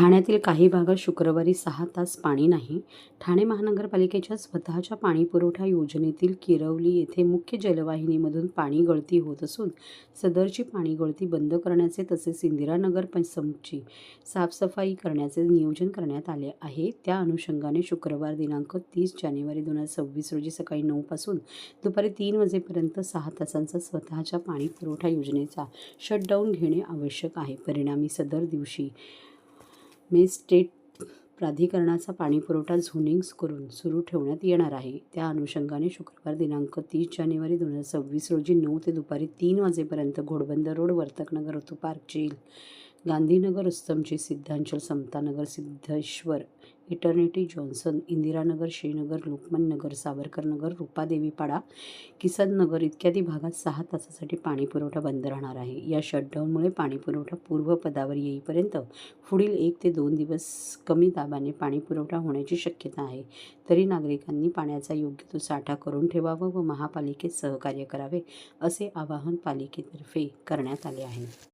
ठाण्यातील काही भागात शुक्रवारी सहा तास पाणी नाही. ठाणे महानगरपालिकेच्या स्वतःच्या पाणीपुरवठा योजनेतील किरवली येथे मुख्य जलवाहिनीमधून पाणी गळती होत असून सदरची पाणी गळती बंद करण्याचे तसेच इंदिरानगर पंचमची साफसफाई करण्याचे नियोजन करण्यात आले आहे. त्या अनुषंगाने शुक्रवार दिनांक तीस जानेवारी दोन हजार सव्वीस रोजी सकाळी नऊपासून दुपारी तीन वाजेपर्यंत सहा तासांचा स्वतःच्या पाणी पुरवठा योजनेचा शटडाऊन घेणे आवश्यक आहे. परिणामी सदर दिवशी मे स्टेट प्राधिकरणाचा पाणीपुरवठा झोनिंग्स करून सुरू ठेवण्यात येणार आहे. त्या अनुषंगाने शुक्रवार दिनांक तीस जानेवारी दोन हजार सव्वीस रोजी नऊ ते दुपारी तीन वाजेपर्यंत घोडबंदर रोड वर्तकनगर ऋतू पार्क येईल गांधीनगर रुस्तमजी सिद्धांचल समतानगर सिद्धेश्वर इटर्निटी जॉन्सन इंदिरानगर श्रीनगर लोकमान्यनगर सावरकरनगर रूपादेवीपाडा किसननगर इत्यादी भागात सहा तासासाठी पाणीपुरवठा बंद राहणार आहे. या शटडाऊनमुळे पाणीपुरवठा पूर्वपदावर येईपर्यंत पुढील एक ते दोन दिवस कमी दाबाने पाणीपुरवठा होण्याची शक्यता आहे. तरी नागरिकांनी पाण्याचा योग्य तो साठा करून ठेवावा व महापालिकेत सहकार्य करावे असे आवाहन पालिकेतर्फे करण्यात आले आहे.